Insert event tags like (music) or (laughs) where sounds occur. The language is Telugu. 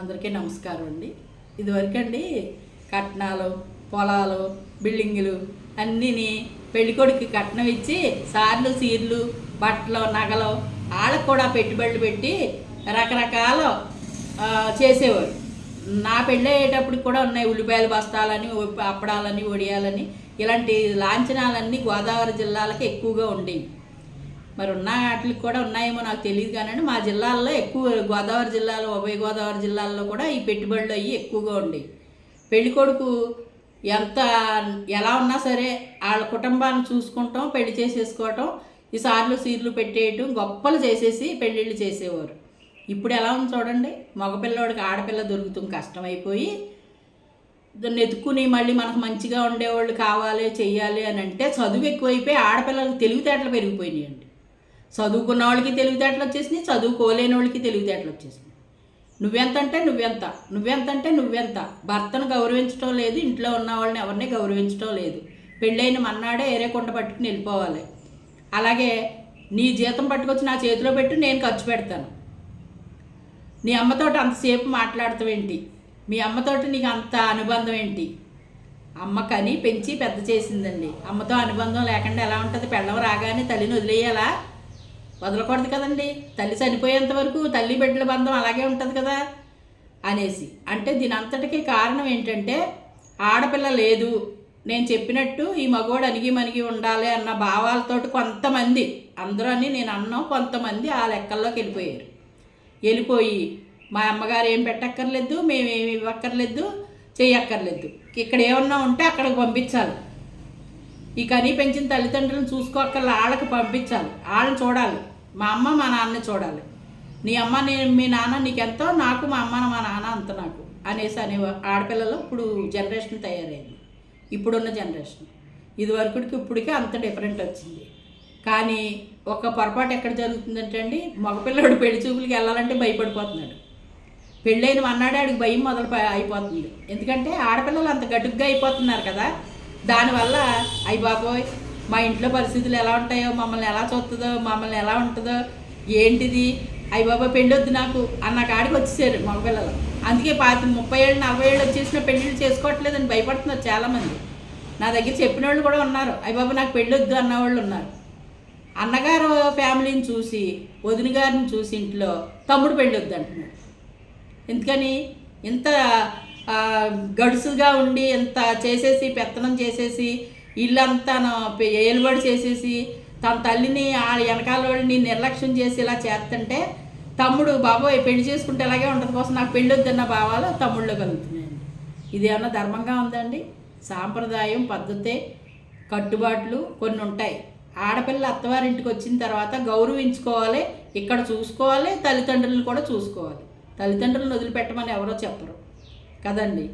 అందరికీ నమస్కారం అండి. ఇదివరకండి కట్నాలు పొలాలు బిల్డింగులు అన్నీని పెళ్ళికొడుకు కట్నం ఇచ్చి సార్లు సీర్లు బట్టలు నగలు వాళ్ళకు కూడా పెట్టుబడులు పెట్టి రకరకాల చేసేవారు. నా పెళ్ళి అయ్యేటప్పుడు కూడా ఉన్నాయి ఉల్లిపాయల బస్తాలని అప్పడాలని వడియాలని ఇలాంటి లాంఛనాలన్నీ గోదావరి జిల్లాలకు ఎక్కువగా ఉండేవి. మరి ఉన్న వాటికి కూడా ఉన్నాయేమో నాకు తెలియదు కానీ మా జిల్లాల్లో ఎక్కువ గోదావరి జిల్లాలో ఉభయ గోదావరి జిల్లాల్లో కూడా ఈ పెట్టుబడులు అవి ఎక్కువగా ఉండేవి పెళ్ళి కొడుకు ఎంత ఎలా ఉన్నా సరే వాళ్ళ కుటుంబాన్ని చూసుకుంటాం పెళ్ళి చేసేసుకోవటం ఈ సార్లు సీర్లు పెట్టేయటం గొప్పలు చేసేసి పెళ్ళిళ్ళు చేసేవారు. ఇప్పుడు ఎలా ఉంది చూడండి. మగపిల్లోడికి ఆడపిల్ల దొరుకుతుంది కష్టమైపోయి దాన్ని మళ్ళీ మనకు మంచిగా ఉండేవాళ్ళు కావాలి చెయ్యాలి అని అంటే చదువు ఎక్కువైపోయి ఆడపిల్లలకు తెలివితేటలు పెరిగిపోయినాయండి. చదువుకున్న వాళ్ళకి తెలివితేటలు వచ్చేసినాయి చదువుకోలేని వాళ్ళకి తెలివితేటలు వచ్చేసినాయి. నువ్వెంత అంటే నువ్వెంత నువ్వెంత అంటే నువ్వెంత. భర్తను గౌరవించడం లేదు ఇంట్లో ఉన్న వాళ్ళని ఎవరిని గౌరవించడం లేదు. పెళ్ళైన మన్నాడే ఏరే కొండ పట్టుకుని వెళ్ళిపోవాలి. అలాగే నీ జీతం పట్టుకొచ్చి నా చేతిలో పెట్టు నేను ఖర్చు పెడతాను. నీ అమ్మతోటి అంతసేపు మాట్లాడతావేంటి మీ అమ్మతోటి నీకు అంత అనుబంధం ఏంటి? అమ్మ కని పెంచి పెద్ద చేసిందండి. అమ్మతో అనుబంధం లేకుండా ఎలా ఉంటుంది? పెళ్ళం రాగానే తల్లిని వదిలేయాలా? వదలకూడదు కదండి. తల్లి చనిపోయేంత వరకు తల్లి బిడ్డల బంధం అలాగే ఉంటుంది కదా అనేసి. అంటే దీని అంతటికీ కారణం ఏంటంటే ఆడపిల్ల లేదు. నేను చెప్పినట్టు ఈ మగవాడు అణిగి మనిగి ఉండాలి అన్న భావాలతోటి కొంతమంది అందరూ అని నేను అన్నాం కొంతమంది ఆ లెక్కల్లోకి వెళ్ళిపోయారు. వెళ్ళిపోయి మా అమ్మగారు ఏం పెట్టక్కర్లేదు మేమేమి ఇవ్వక్కర్లేదు చేయక్కర్లేదు ఇక్కడ ఏమన్నా ఉంటే అక్కడికి పంపించాలి. ఈ కనీ పెంచిన తల్లిదండ్రులను చూసుకోకల్లా వాళ్ళకి పంపించాలి. వాళ్ళని చూడాలి. మా అమ్మ మా నాన్నని చూడాలి. నీ అమ్మ నేను మీ నాన్న నీకెంతో నాకు మా అమ్మ మా నాన్న అంత నాకు అనేసి అనే ఆడపిల్లలు ఇప్పుడు జనరేషన్ తయారైంది. ఇప్పుడున్న జనరేషన్. ఇదివరకుడికి ఇప్పటికే అంత డిఫరెంట్ వచ్చింది. కానీ ఒక పొరపాటు ఎక్కడ జరుగుతుందంటే అండి మగపిల్లడు (laughs) పెళ్ళి చూపులకి వెళ్ళాలంటే భయపడిపోతున్నాడు. పెళ్ళైన అన్నాడే ఆడికి భయం మొదలు అయిపోతుంది. ఎందుకంటే ఆడపిల్లలు అంత గడుగ్గా అయిపోతున్నారు కదా దానివల్ల అయ్యి బాబోయ్ మా ఇంట్లో పరిస్థితులు ఎలా ఉంటాయో మమ్మల్ని ఎలా చూస్తుందో మమ్మల్ని ఎలా ఉంటుందో ఏంటిది? అయ్యి బాబా పెళ్ళి వద్దు నాకు అన్న కాడికి వచ్చేసారు మగపిల్లలు. అందుకే పాతి ముప్పై ఏళ్ళు నలభై ఏళ్ళు వచ్చేసిన పెళ్ళిళ్ళు చేసుకోవట్లేదని భయపడుతున్నారు చాలామంది. నా దగ్గర చెప్పిన వాళ్ళు కూడా ఉన్నారు. అయ్యి బాబా నాకు పెళ్ళి వద్దు అన్న వాళ్ళు ఉన్నారు. అన్నగారు ఫ్యామిలీని చూసి వదిన గారిని చూసి ఇంట్లో తమ్ముడు పెళ్ళి వద్దు అంటున్నాడు ఎందుకని? ఇంత గడుసుగా ఉండి ఇంత చేసేసి పెత్తనం చేసేసి ఇల్లంతా ఏలుబడి చేసేసి తన తల్లిని ఆ వెనకాల నిర్లక్ష్యం చేసి ఇలా చేస్తుంటే తమ్ముడు బాబోయ్ పెళ్ళి చేసుకుంటే ఎలాగే ఉంటుంది కోసం నాకు పెళ్ళి వద్దన్న భావాలు తమ్ముళ్ళు కలుగుతున్నాయండి. ఇది ధర్మంగా ఉందండి సాంప్రదాయం పద్ధతే కట్టుబాట్లు కొన్ని ఉంటాయి. ఆడపిల్ల అత్తవారింటికి వచ్చిన తర్వాత గౌరవించుకోవాలి ఇక్కడ చూసుకోవాలి తల్లిదండ్రులను కూడా చూసుకోవాలి. తల్లిదండ్రులను వదిలిపెట్టమని ఎవరో చెప్పరు. కదండి.